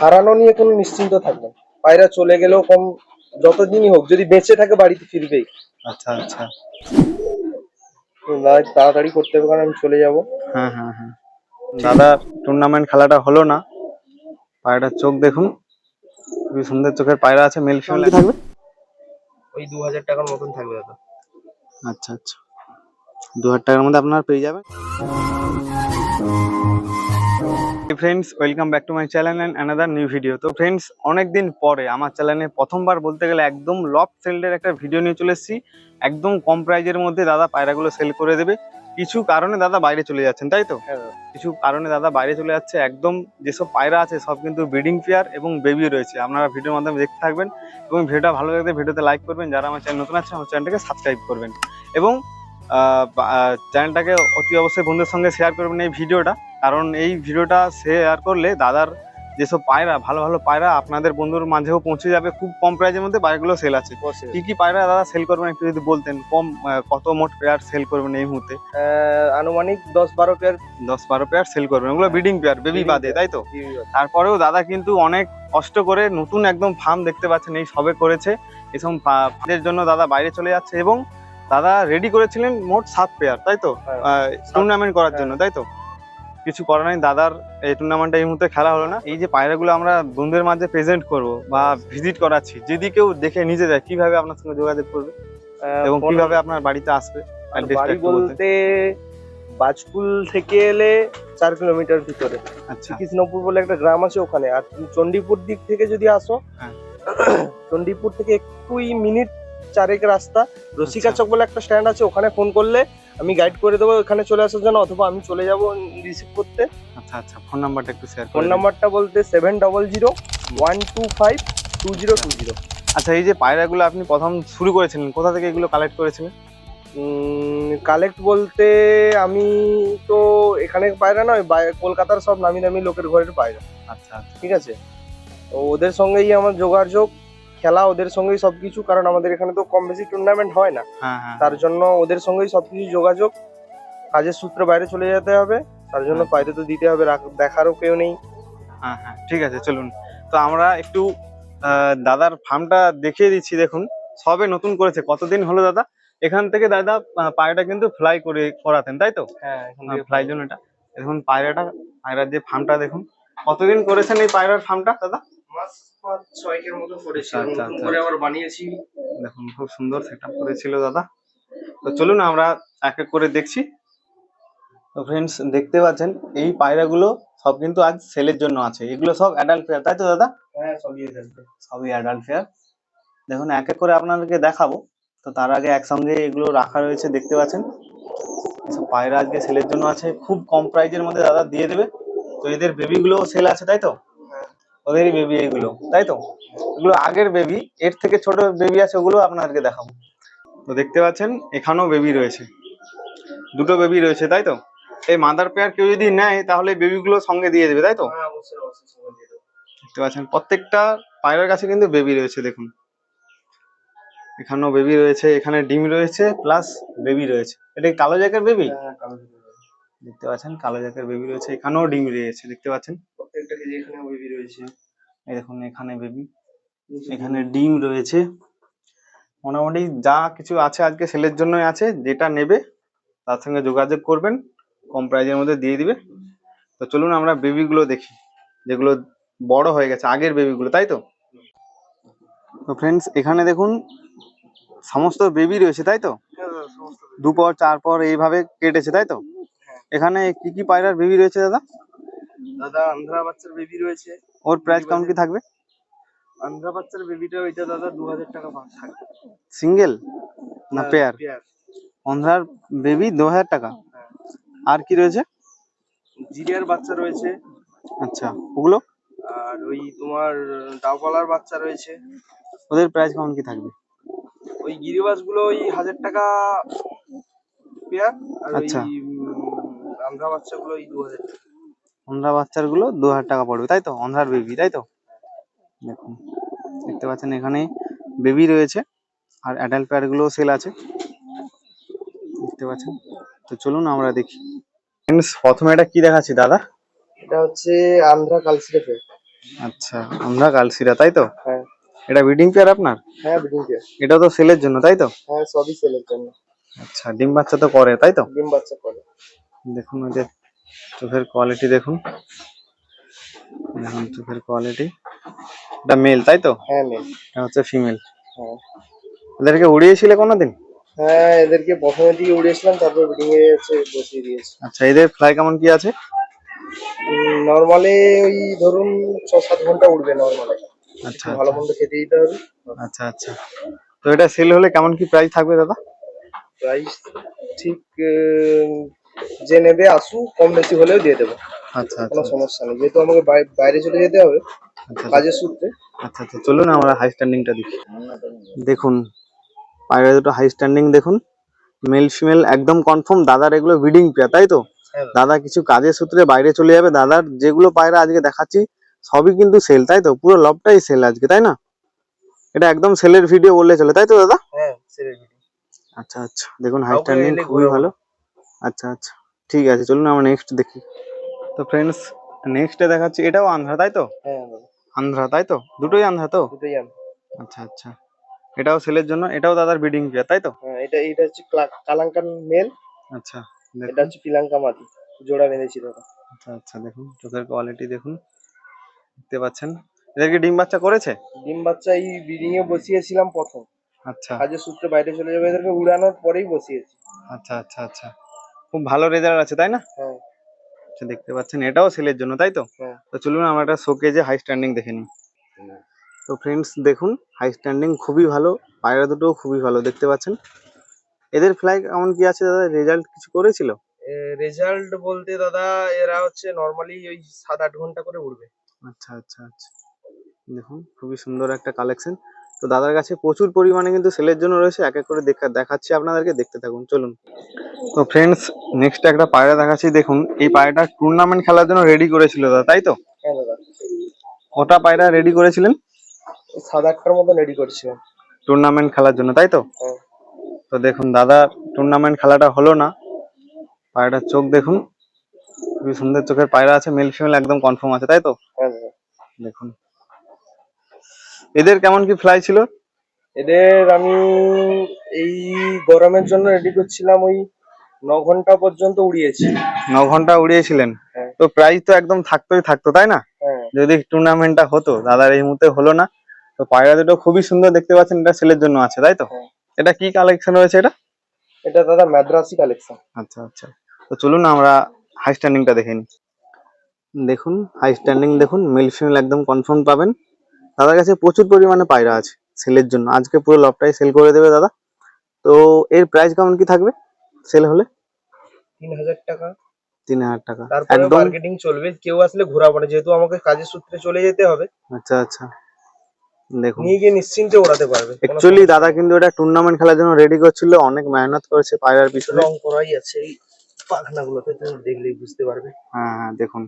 হারানো নিয়ে কোনো নিশ্চিন্ত থাকবেন। পায়রা চলে গেলেও কম যতদিনই হোক যদি বেঁচে থাকে বাড়িতে ফিরবেই। আচ্ছা আচ্ছা। দাদা তাড়াতাড়ি করতে হবে কারণ আমি চলে যাব। হ্যাঁ হ্যাঁ হ্যাঁ। দাদা টুর্নামেন্ট খেলাটা হলো না। পায়রাটার চোখ দেখুন। খুবই সুন্দর চোখের পায়রা আছে মেল ফিমেল থাকবে? ওই দু হাজার টাকার মতন থাকবে দাদা। আচ্ছা আচ্ছা। দু হাজার টাকার মধ্যে আপনার পেয়ে যাবেন। Friends welcome back to my channel and another new video তো ফ্রেন্ডস অনেকদিন পরে আমার চ্যানেলে প্রথমবার বলতে গেলে একদম লফট সেলের একটা ভিডিও নিয়ে চলে এসেছি। একদম কম প্রাইজের মধ্যে দাদা পায়রাগুলো সেল করে দেবে। কিছু কারণে দাদা বাইরে চলে যাচ্ছেন তাই তো? হ্যাঁ। কিছু কারণে দাদা বাইরে চলে যাচ্ছে। একদম যেসব পায়রা আছে সব কিন্তু ব্রিডিং পেয়ার এবং বেবি রয়েছে। আপনারা ভিডিওর মাধ্যমে দেখতে থাকবেন এবং ভিডিওটা ভালো লাগলে ভিডিওতে লাইক করবেন। যারা আমার চ্যানেল নতুন আছে আমার চ্যানেলটাকে সাবস্ক্রাইব করবেন। এবং চ্যানেলটাকে অতি অবশ্যই বন্ধুদের সঙ্গে শেয়ার করবেন এই ভিডিওটা কারণ এই ভিডিওটা শেয়ার করলে দাদার যেসব পায়রা ভালো ভালো পায়রা আপনাদের বন্ধুর মাঝেও পৌঁছে যাবে। খুব কম প্রাইজের মধ্যে পায়রাগুলো সেল আছে। কি কি পায়রা দাদা সেল করবেন একটু যদি বলতেন? কম কত মোট পেয়ার সেল করবেন এই মুহূর্তে? আনুমানিক দশ বারো পেয়ার দশ বারো পেয়ার সেল করবেন। ওগুলো ব্রিডিং পেয়ার বেবি বাদে তাই তো? তারপরেও দাদা কিন্তু অনেক কষ্ট করে নতুন একদম ফার্ম দেখতে পাচ্ছেন এই সবে করেছে। এসব ফার্মের জন্য দাদা বাইরে চলে যাচ্ছে এবং দাদা রেডি করেছিলেন মোট সাত পেয়ার তাই তো? হ্যাঁ, টুর্নামেন্ট করার হ্যাঁ। জন্য তাই তো? কিছু করার নেই। দাদার এই টুর্নামেন্টটা এই মুহূর্তে খেলা হলো না। এই যে পায়রাগুলো আমরা বন্ধুদের মাঝে প্রেজেন্ট করব বা ভিজিট করাচ্ছি যদি কেউ দেখে নিজে যায় কীভাবে আপনার সঙ্গে যোগাযোগ করবে? এবং কীভাবে আপনার বাড়িতে আসবে? বাড়ি বলতে বাজকুল থেকে এলে চার কিলোমিটার ভিতরে। আচ্ছা। কৃষ্ণপুর বলে একটা গ্রাম আছে ওখানে। আর তুমি চণ্ডীপুর দিক থেকে যদি আসো হ্যাঁ। চণ্ডীপুর থেকে একটুই মিনিট চারেক রাস্তা। রসিকা আচ্ছা। চক বলে একটা স্ট্যান্ড আছে ওখানে ফোন করলে আমি গাইড করে দেবো ওখানে চলে আসার জন্য অথবা আমি চলে যাব রিসিভ করতে। আচ্ছা আচ্ছা ফোন নাম্বারটা একটু শেয়ার ফোন নাম্বারটা বলতে seven double zero one two five two zero two zero আচ্ছা এই যে পায়রাগুলো আপনি প্রথম শুরু করেছিলেন কোথা থেকে এগুলো কালেক্ট করেছিলেন? কালেক্ট বলতে আমি তো এখানে পায়রা নয় কলকাতার সব নামি দামি লোকের ঘরের পায়রা। আচ্ছা আচ্ছা। ঠিক আছে? ওদের সঙ্গেই আমার যোগাযোগ। খেলা ওদের সঙ্গেই সবকিছু কারণ আমাদের এখানে তো কম বেশি টুর্নামেন্ট হয় না। হ্যাঁ হ্যাঁ তার জন্য ওদের সঙ্গেই সবকিছু যোগাযোগ। কাজের সূত্রে বাইরে চলে যেতে হবে। তার জন্য হ্যাঁ। বাইরে তো দিতে হবে দেখারও কেউ নেই। হ্যাঁ হ্যাঁ ঠিক আছে চলুন। তো আমরা একটু আহ, দাদার ফার্মটা দেখিয়ে দিচ্ছি দেখুন। সবে নতুন করেছে। কতদিন হলো দাদা? এখান থেকে দাদা পায়রাটা কিন্তু ফ্লাই করে করাতেন তাই তো? হ্যাঁ ফ্লাই জন্য এটা। দেখুন পায়রাটা পায়রার যে ফার্মটা দেখুন। কতদিন করেছেন এই পায়রার ফার্মটা দাদা? পাঁচ ছয়েকের মতো করেছি। আচ্ছা, নতুন আচ্ছা, করে আবার বানিয়েছি। দেখুন খুব সুন্দর সেট আপ করেছিল দাদা। তো চলুন আমরা এক এক করে দেখছি। তো ফ্রেন্ডস দেখতে পাচ্ছেন এই পায়রাগুলো সব কিন্তু আজ সেলের জন্য আছে। এগুলো সব অ্যাডাল্ট পেয়ার তাই তো দাদা? হ্যাঁ সবই অ্যাডাল্ট ফেয়ার দেখুন এক এক করে আপনাদেরকে দেখাবো। তো তার আগে একসঙ্গে এগুলো রাখা রয়েছে দেখতে পাচ্ছেন। পায়রা আজকে সেলের জন্য আছে। খুব কম প্রাইজের মধ্যে দাদা দিয়ে দেবে। তো এদের বেবিগুলো সেল আছে তাই তো? ওদেরই বেবি এগুলো তাই তো? এগুলো আগের বেবি এর থেকে ছোট বেবি আছে ওগুলো আপনাদেরকে দেখাবো। তো দেখতে পাচ্ছেন এখানেও বেবি রয়েছে। দুটো বেবি রয়েছে তাই তো? এই মাদার পেয়ার কেউ যদি নেয় তাহলে বেবিগুলো সঙ্গে দিয়ে দেবে তাই তো? হ্যাঁ। দেখতে পাচ্ছেন প্রত্যেকটা পায়রার কাছে কিন্তু বেবি রয়েছে দেখুন। এখানেও বেবি রয়েছে এখানে ডিম রয়েছে প্লাস বেবি রয়েছে। এটা কালো জ্যাকের বেবি হ্যাঁ। দেখতে পাচ্ছেন কালো জ্যাকের বেবি রয়েছে এখানেও ডিম রয়েছে দেখতে পাচ্ছেন। প্রত্যেকটা কেজি এখানে বেবি রয়েছে। এই দেখুন এখানে বেবি এখানে ডিম রয়েছে। মোটামুটি যা কিছু আছে আজকে সেলের জন্যই আছে যেটা নেবে তার সঙ্গে যোগাযোগ করবেন কম প্রাইজের মধ্যে দিয়ে দিবে। তো চলুন আমরা বেবিগুলো দেখি যেগুলো বড় হয়ে গেছে আগের বেবিগুলো তাই তো? তো ফ্রেন্ডস এখানে দেখুন সমস্ত বেবি রয়েছে তাই তো? দুপর দাদা, সমস্ত baby। দু পর চার পর এইভাবে কেটেছে তাই তো? হ্যাঁ। এখানে কি কি পায়রার বেবি রয়েছে দাদা? দাদা আন্ধ্রা বাচ্চার বেবি রয়েছে। ওর প্রাইস কেমন কি থাকবে? আন্ধ্রা বাচ্চার বেবিটা ওইটা দাদা দু হাজার টাকা ভাগ থাকবে সিঙ্গেল না পেয়ার অন্ধ্রার বেবি দু হাজার টাকা? হ্যাঁ। আর কি রয়েছে? জিরিয়ার বাচ্চা রয়েছে। আচ্ছা ওগুলো? আর ওই তোমার ডাউপালার বাচ্চা রয়েছে। ওদের প্রাইস কেমন কি থাকবে? ওই গিরিবাসগুলো ওই হাজার টাকা পেয়ার আর ওই আচ্ছা। আন্ধ্রা বাচ্চা গুলো ওই দু হাজার টাকা। অন্ধ্রা বাচ্চারগুলো দু হাজার টাকা পড়বে তাই তো? অন্ধ্রার বেবি তাই তো? দেখুন দেখতে পাচ্ছেন এখানে বেবি রয়েছে আর অ্যাডাল্ট পেয়ারগুলো সেল আছে। দেখতে পাচ্ছেন? তো চলুন আমরা দেখি। প্রথমে এটা কি দেখাচ্ছি দাদা? এটা হচ্ছে আন্ধ্রা পেয়ার আচ্ছা আমরা কালসিরা তাই তো? হ্যাঁ। এটা ব্রিডিং পেয়ার আপনার? হ্যাঁ ব্রিডিং পেয়ার এটা তো সেলের জন্য তাই তো? হ্যাঁ সবই সেলের জন্য। আচ্ছা ডিম বাচ্চা তো করে তাই তো? ডিম বাচ্চা করে। দেখুন ওদের চোখের কোয়ালিটি দেখুন। দেখুন চোখের কোয়ালিটি এটা মেল তাই তো? হ্যাঁ মেল এটা হচ্ছে ফিমেল হ্যাঁ। এদেরকে উড়িয়েছিলে কোনোদিন? হ্যাঁ এদেরকে প্রথমে দিয়ে উড়িয়েছিলাম তারপর ব্রিডিং এ হচ্ছে বসিয়ে দিয়েছি। আচ্ছা এদের ফ্লাই কেমন কি আছে? নর্মালি ওই ধরুন ছ সাত ঘণ্টা উঠবে নর্মালি আচ্ছা ভালো মন্দ খেতে দিতে হবে। আচ্ছা আচ্ছা। তো এটা সেল হলে কেমন কি প্রাইস থাকবে দাদা? প্রাইস ঠিক যে নেবে আসু কম বেশি হলেও দিয়ে দেবো। আচ্ছা কোনো আচ্ছা। সমস্যা নেই। যেহেতু আমাকে বাইরে চলে যেতে হবে আচ্ছা কাজের সূত্রে। আচ্ছা আচ্ছা। চলুন আমরা হাই স্ট্যান্ডিংটা দেখি। দেখুন পায়রা দুটো হাই স্ট্যান্ডিং দেখুন। মেল ফিমেল একদম কনফার্ম দাদার এগুলো ব্রিডিং পেয়ার তাই তো? হ্যাঁ। দাদা কিছু কাজের সূত্রে বাইরে চলে যাবে। দাদার যেগুলো পায়রা আজকে দেখাচ্ছি সবই কিন্তু সেল তাই তো? পুরো লবটাই সেল আজকে তাই না? এটা একদম সেলের ভিডিও বললে চলে তাই তো দাদা? হ্যাঁ সেটাই আচ্ছা আচ্ছা। দেখুন হাই স্ট্যান্ডিং খুবই ভালো। আচ্ছা আচ্ছা। ঠিক আছে চলুন আমরা নেক্সট দেখি। তো ফ্রেন্ডস নেক্সটে দেখাচ্ছি এটাও আন্ধ্রা তাই তো? হ্যাঁ আন্ধ্রা। তাই তো? দুটোই আন্ধ্রা তো? দুটোই আমি আচ্ছা আচ্ছা। এটাও সেলের জন্য এটাও দাদার ব্রিডিং পেয়ার তাই তো? হ্যাঁ এটা এটা হচ্ছে ক্লা- কালাঙ্কান মেল আচ্ছা এটা হচ্ছে পিলাঙ্কা মাটি জোড়া বেঁধেছি দাদা আচ্ছা আচ্ছা দেখুন চোখের কোয়ালিটি দেখুন। দেখতে পাচ্ছেন? এদেরকে ডিম বাচ্চা করেছে? ডিম বাচ্চা এই ব্রিডিং এ বসিয়েছিলাম প্রথম। আচ্ছা। কাজের সূত্রে বাইরে চলে যাবে এদেরকে উড়ানোর পরেই বসিয়েছি। আচ্ছা আচ্ছা আচ্ছা। খুব ভালো রেজাল্ট আছে তাই না? হ্যাঁ। আচ্ছা দেখতে পাচ্ছেন এটাও সেলের জন্য তাই তো? হ্যাঁ। তো চলুন আমরা একটা শোকেজে হাই স্ট্যান্ডিং দেখে নিই। তো ফ্রেন্ডস দেখুন হাই স্ট্যান্ডিং খুবই ভালো পায়রা দুটো খুবই ভালো দেখতে পাচ্ছেন? এদের ফ্লাই কেমন কি আছে দাদা? রেজাল্ট কিছু করেছিল? রেজাল্ট বলতে দাদা এরা হচ্ছে নর্মালি ওই সাত আট ঘণ্টা করে উড়বে। আচ্ছা আচ্ছা আচ্ছা। দেখুন খুবই সুন্দর একটা কালেকশন তো দাদার কাছে প্রচুর পরিমাণে কিন্তু সেলের জন্য রয়েছে এক এক করে দেখা দেখাচ্ছি আপনাদেরকে দেখতে থাকুন চলুন। তো ফ্রেন্ডস নেক্সট একটা পায়রা দেখাচ্ছি দেখুন এই পায়রাটা টুর্নামেন্ট খেলার জন্য রেডি করেছিল দাদা তাই তো? হ্যাঁ ওটা পায়রা রেডি করেছিলেন? সাত আটটার মতো রেডি করছিলাম। টুর্নামেন্ট খেলার জন্য তাই তো? হ্যাঁ। তো দেখুন দাদা টুর্নামেন্ট খেলাটা হলো না। পায়রাটার চোখ দেখুন খুবই সুন্দর চোখের পায়রা আছে মেল ফিমেল একদম কনফার্ম আছে তাই তো? হ্যাঁ দেখুন। এদের কেমন কি ফ্লাই ছিল? এদের আমি এই গরমের জন্য রেডি করছিলাম ওই ন ঘণ্টা পর্যন্ত উড়িয়েছি। ন ঘণ্টা উড়িয়েছিলেন? হ্যাঁ। তো প্রাইজ তো একদম থাকতোই থাকতো তাই না? হ্যাঁ। যদি টুর্নামেন্টটা হতো দাদার এই মুহূর্তে হলো না। তো পায়রা দুটো খুবই সুন্দর দেখতে পাচ্ছেন এটা ছেলের জন্য আছে তাই তো? হ্যাঁ। এটা কি কালেকশন রয়েছে এটা? এটা দাদা মাদ্রাসি কালেকশন আচ্ছা আচ্ছা। তো চলুন আমরা হাই স্ট্যান্ডিংটা দেখে নিই। দেখুন হাই স্ট্যান্ডিং দেখুন মিল ফিমেল একদম কনফার্ম পাবেন। দাদার কাছে প্রচুর পরিমাণে পায়রা আছে সেলের জন্য। আজকে পুরো লবটাই সেল করে দেবে দাদা। তো এর প্রাইস কেমন কি থাকবে সেল হলে? তিন হাজার টাকা। তিন হাজার টাকা। তারপরে মার্কেটিং চলবে। কেউ আসলে ঘোরাবো না যেহেতু আমাকে কাজের সূত্রে চলে যেতে হবে। আচ্ছা আচ্ছা। দেখুন। নিয়ে গিয়ে নিশ্চিন্তে ওড়াতে পারবে অ্যাকচুয়ালি দাদা কিন্তু এটা টুর্নামেন্ট খেলার জন্য রেডি করছিল অনেক মেহনত করেছে পায়রার পিছনে। রং করাই আছে এই পাখনাগুলোতে তুমি দেখলেই বুঝতে পারবে। হ্যাঁ হ্যাঁ দেখুন।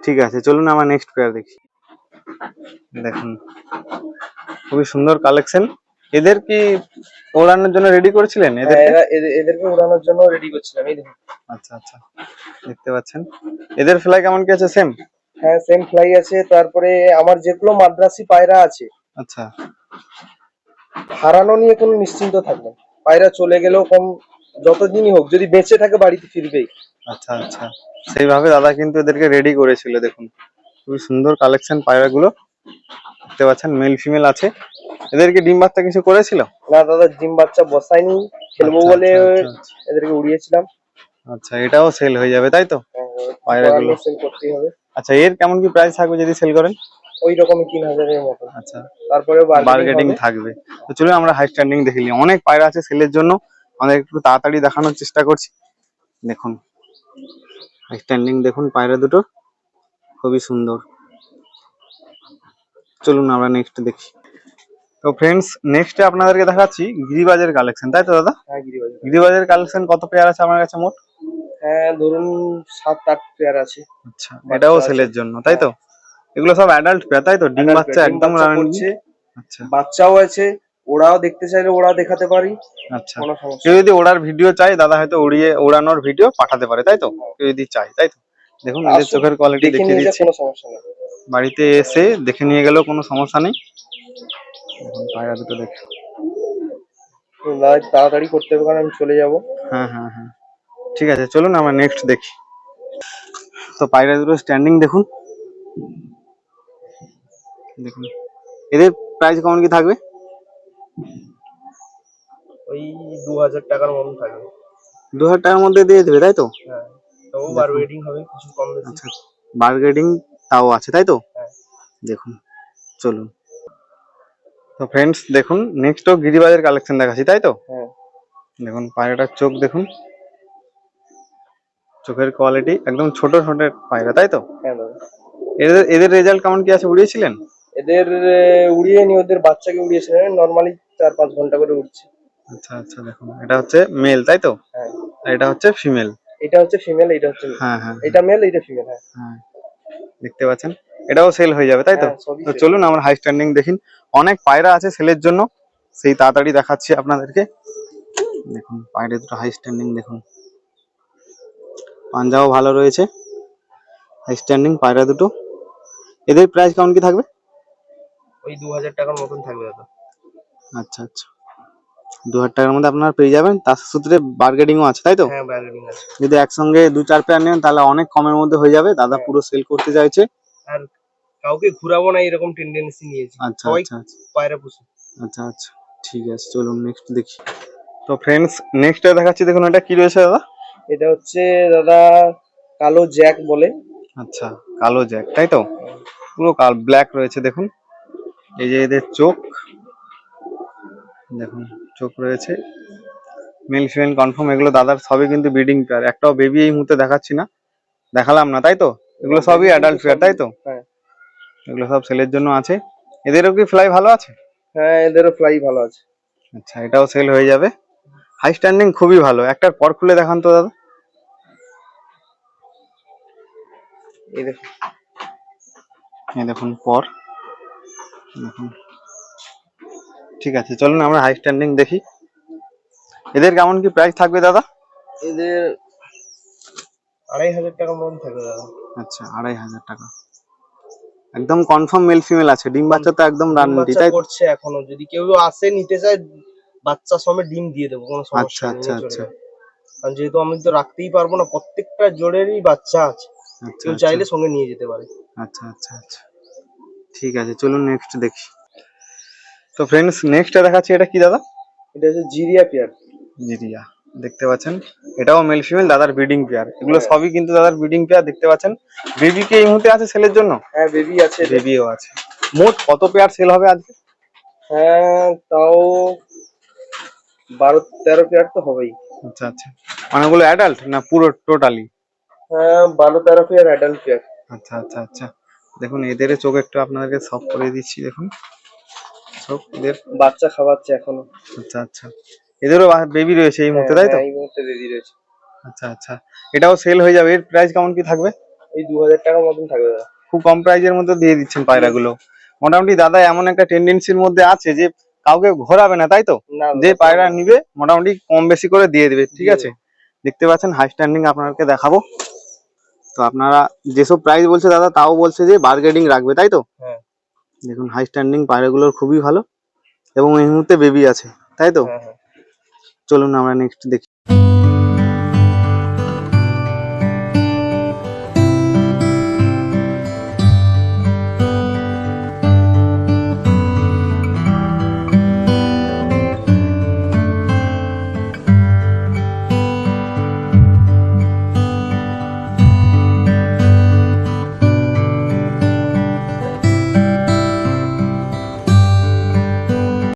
ঠিক আছে চলুন আমার নেক্সট পেয়ার দেখি। দেখুন। খুবই সুন্দর কালেকশন এদের কি ওড়ানোর জন্য রেডি করেছিলেন? এদের হ্যাঁ, এদের- এদেরকে উড়ানোর জন্য রেডি করছিলাম এই দেখুন। আচ্ছা আচ্ছা। দেখতে পাচ্ছেন। এদের ফ্লাই কেমন কি আছে? সেম হ্যাঁ সেম ফ্লাই আছে। তারপরে আমার যেগুলো মাদ্রাসি পায়রা আছে আচ্ছা। হারানো নিয়ে কোনো নিশ্চিন্ত থাকবে না। পায়রা চলে গেলেও কম যতদিনই হোক যদি বেঁচে থাকে বাড়িতে ফিরবেই। আচ্ছা আচ্ছা। সেইভাবে দাদা কিন্তু এদেরকে রেডি করেছিল দেখুন। খুবই সুন্দর কালেকশন পায়রাগুলো। দেখতে পাচ্ছেন মেল ফিমেল আছে। এদেরকে ডিম বাচ্চা কিছু করেছিল? না দাদা ডিম বাচ্চা বসাইনি খেলব আচ্ছা, বলে আচ্ছা, আচ্ছা, এদেরকে উড়িয়েছিলাম। আচ্ছা এটাও সেল হয়ে যাবে তাই তো? পায়রাগুলো। সেল করতেই হবে। আচ্ছা এর কেমন কি প্রাইস থাকবে যদি সেল করেন? ওই রকমই তিন হাজারের মতো। আচ্ছা তারপরে বার্গেটিং থাকবে। তো চলুন আমরা হাই স্ট্যান্ডিং দেখে নিই। অনেক পায়রা আছে সেলের জন্য। আমাদের একটু তাড়াতাড়ি দেখানোর চেষ্টা করছি। দেখুন হাই স্ট্যান্ডিং দেখুন পায়রা দুটো খুবই সুন্দর। চলুন আমরা নেক্সট দেখি। তো ফ্রেন্ডস নেক্সটে আপনাদেরকে দেখাচ্ছি গিরিবাজের কালেকশন তাই তো দাদা? হ্যাঁ গিরিবাজের কালেকশন কত পেয়ার আছে আমার কাছে মোট? হ্যাঁ ধরুন সাত আট পেয়ার আছে। আচ্ছা এটাও। সেলের জন্য তাই তো? এগুলো সব অ্যাডাল্ট পেয়ার তাই তো? ডিম বাচ্চা একদম করছে, আচ্ছা। বাচ্চাও আছে ওরাও দেখতে চাইলে ওরাও দেখাতে পারি। আচ্ছা। কেউ যদি ওড়ার ভিডিও চাই দাদা হয়তো উড়িয়ে ওড়ানোর ভিডিও পাঠাতে পারে তাই তো? কেউ যদি চাই তাই তো? দেখুন এদের চোখের কোয়ালিটি দেখে দেখিয়ে দিচ্ছি। কোনো সমস্যা নেই। বাড়িতে এসে দেখে নিয়ে গেলেও কোনো সমস্যা নেই। পায়রা দুটো দেখে তো তাড়াতাড়ি করতে হবে কারণ আমি চলে যাব। হ্যাঁ হ্যাঁ হ্যাঁ। ঠিক আছে চলুন আমরা নেক্সট দেখি। তো পায়রা দুটো স্ট্যান্ডিং দেখুন। দেখুন। এদের প্রাইস কেমন কি থাকবে? ওই দু হাজার টাকার মতন থাকবে। দু হাজার টাকার মধ্যে দিয়ে দেবে তাই তো? হ্যাঁ তবু হবে কিছু কম বেশি। আচ্ছা বার্গেটিং তাও আছে তাই তো। দেখুন চলুন। তো ফ্রেন্ডস দেখুন নেক্সট গিরিবাজের কালেকশন দেখাচ্ছি তাই তো? হ্যাঁ। দেখুন পায়রাটার চোখ দেখুন। চোখের কোয়ালিটি একদম ছোট ছোট পায়রা তাই তো? হ্যাঁ এদের এদের রেজাল্ট কেমন কি আছে উড়িয়েছিলেন? এদের উড়িয়ে নি ওদের বাচ্চাকে উড়িয়েছিলেন নর্মালি চার পাঁচ ঘণ্টা করে উঠছে আচ্ছা আচ্ছা দেখুন এটা হচ্ছে মেল তাই তো? হ্যাঁ। আর এটা হচ্ছে ফিমেল এটা হচ্ছে ফিমেল এটা হচ্ছে হ্যাঁ হ্যাঁ। এটা মেল এটা ফিমেল হ্যাঁ। হ্যাঁ। দেখতে পাচ্ছেন? এটাও সেল হয়ে যাবে তাই তো? হ্যাঁ, তো চলুন আমার হাই স্ট্যান্ডিং দেখিন অনেক পায়রা আছে সেলের জন্য। সেই তাড়াতাড়ি দেখাচ্ছি আপনাদেরকে। দেখুন পায়রা দুটো হাই স্ট্যান্ডিং দেখুন। পাঞ্জাও ভালো রয়েছে। হাই স্ট্যান্ডিং পায়রা দুটো। এদের প্রাইস কেমন কি থাকবে? ওই দু হাজার টাকার মতন থাকবে দাদা। আচ্ছা আচ্ছা। দু হাজার টাকার মধ্যে আপনারা পেয়ে যাবেন। তার সূত্রে বার্গেটিংও আছে তাই তো? হ্যাঁ আছে। যদি একসঙ্গে দু চার পেয়ার নেন তাহলে অনেক কমের মধ্যে হয়ে যাবে। দাদা পুরো সেল করতে চাইছে। আর কাউকে ঘুরাবো না এরকম টেন্ডেন্সি নিয়েছি। আচ্ছা সবাই আচ্ছা আচ্ছা। পায়রা পুষে। আচ্ছা আচ্ছা। ঠিক আছে চলুন নেক্সট দেখি। তো ফ্রেন্ডস নেক্সট দেখাচ্ছি দেখুন এটা কি রয়েছে দাদা? এটা হচ্ছে দাদা কালো জ্যাক বলে। আচ্ছা কালো জ্যাক তাই তো? পুরো কাল ব্ল্যাক রয়েছে দেখুন। এই যে এদের চোখ। দেখুন। চোখ রয়েছে। মেল ফিমেল কনফার্ম এগুলো দাদার সবই কিন্তু ব্রিডিং পেয়ার। একটাও বেবি এই মুহূর্তে দেখাচ্ছি না। দেখালাম না তাই তো? এগুলো সবই অ্যাডাল্ট পেয়ার তাই তো? হ্যাঁ। এগুলো সব সেলের জন্য আছে। এদেরও কি ফ্লাই ভালো আছে? হ্যাঁ এদেরও ফ্লাই ভালো আছে। আচ্ছা এটাও সেল হয়ে যাবে। হাই স্ট্যান্ডিং খুবই ভালো। একটার পর খুলে দেখান তো দাদা। এই দেখুন। এই দেখুন পর। দেখুন। ঠিক আছে চলুন আমরা হাই স্ট্যান্ডিং দেখি। এদের কেমন কি প্রাইস থাকবে দাদা? এদের আড়াই হাজার টাকার মতন থাকবে দাদা। আচ্ছা আড়াই হাজার টাকা। একদম কনফার্ম মেল ফিমেল আছে ডিম বাচ্চা তো একদম বাচ্চা তাই করছে এখনও যদি কেউ আসে নিতে চায় বাচ্চা সমেত ডিম দিয়ে দেবো কোনো সমস্যা আচ্ছা আচ্ছা আচ্ছা। যেহেতু আমি তো রাখতেই পারব না প্রত্যেকটা জোড়েরই বাচ্চা আছে। আচ্ছা কেউ আচ্ছা। চাইলে সঙ্গে নিয়ে যেতে পারে। আচ্ছা আচ্ছা আচ্ছা। ঠিক আছে চলুন নেক্সট দেখি। তো ফ্রেন্ডস নেক্সট দেখাচ্ছি এটা কি দাদা? এটা হচ্ছে জিরিয়া পেয়ার। জিরিয়া দেখতে পাচ্ছেন? এটাও মেল ফিমেল দাদার ব্রিডিং পেয়ার এগুলো হ্যাঁ। সবই কিন্তু দাদার ব্রিডিং পেয়ার দেখতে পাচ্ছেন? বেবি কি এই মুহূর্তে আছে সেলের জন্য? হ্যাঁ বেবি আছে। বেবিও আছে। মোট কত পেয়ার সেল হবে আজকে? হ্যাঁ তাও বারো তেরো পেয়ার তো হবেই। আচ্ছা আচ্ছা। অনেকগুলো অ্যাডাল্ট না পুরো টোটালি হ্যাঁ বারো তেরো পেয়ার অ্যাডাল্ট পেয়ার আচ্ছা আচ্ছা আচ্ছা। দেখুন এদের চোখ একটু আপনাদেরকে সফ করে দিচ্ছি দেখুন। এদের বাচ্চা খাওয়াচ্ছে এখনও। আচ্ছা আচ্ছা। এদেরও বেবি রয়েছে এই মুহূর্তে তাই তো? হ্যাঁ, এই মুহূর্তে বেবি রয়েছে। আচ্ছা আচ্ছা। এটাও সেল হয়ে যাবে। এর প্রাইস কেমন কি থাকবে? এই দু হাজার টাকার মতন থাকবে দাদা। খুব কম প্রাইজের মধ্যে দিয়ে দিচ্ছেন পায়রাগুলো। মোটামুটি দাদা এমন একটা টেন্ডেন্সির মধ্যে আছে যে কাউকে ঘোরাবে না তাই তো? যে পায়রা নিবে মোটামুটি কম বেশি করে দিয়ে দেবে ঠিক আছে? দেখতে পাচ্ছেন হাই স্ট্যান্ডিং আপনাদেরকে দেখাবো। তো আপনারা যেসব প্রাইস বলছে দাদা তাও বলছে যে বার্গেটিং রাখবে তাই তো? হ্যাঁ। দেখুন হাই স্ট্যান্ডিং পায়রাগুলোর খুবই ভালো এবং এই মুহূর্তে বেবি আছে তাই তো? হ্যাঁ হ্যাঁ। চলুন আমরা নেক্সট দেখি।